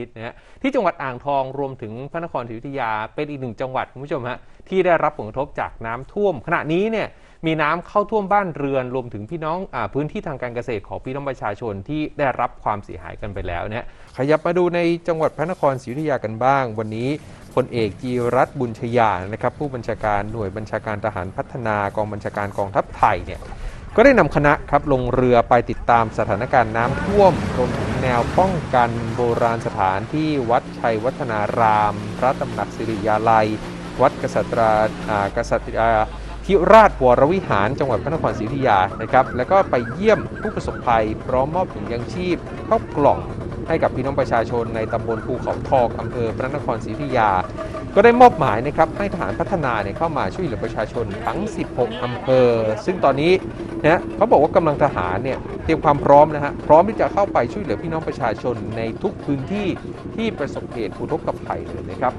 นิดนะฮะที่จังหวัดอ่างทองรวมถึงพระนครศรีอยุธยาเป็นอีกหนึ่งจังหวัดคุณผู้ชมฮะที่ได้รับผลกระทบจากน้ำท่วม ขณะนี้เนี่ยมีน้ำเข้าท่วมบ้านเรือน รวมถึงพี่น้องอาพื้นที่ทางการเกษตรของพี่น้องประชาชนที่ได้รับความเสียหายกันไปแล้วเนี่ยขยับมาดูในจังหวัดพระนครศรีอยุธยากันบ้าง วันนี้พลเอกจีรัตบุญชยานะครับผู้บัญชาการหน่วยบัญชาการทหารพัฒนากองบัญชาการกองทัพไทยเนี่ย ก็ได้นำคณะครับลงเรือไปติดตามสถานการณ์น้ำท่วมรวมถึงแนวป้องกันโบราณสถานที่วัดชัยวัฒนาราม พระตำหนักสิริยาลัย วัดกษัตราอ่ากษัตริยาทิราชวรวิหารจังหวัดพระนครศรีอยุธยานะครับแล้วก็ไปเยี่ยมผู้ประสบภัยพร้อมมอบถุงยังชีพเข้ากล่อง ให้กับพี่น้องประชาชนในตำบลภูเขาทองอำเภอพระนครศรีอยุธยา ก็ได้มอบหมายนะครับให้ทหารพัฒนาเนี่ยเข้ามาช่วยเหลือประชาชนทั้ง 16 อำเภอ ซึ่งตอนนี้นะเขาบอกว่ากำลังทหารเนี่ยเตรียมความพร้อมนะฮะพร้อมที่จะเข้าไปช่วยเหลือพี่น้องประชาชนในทุกพื้นที่ที่ประสบเหตุอุทกภัยเลยนะครับ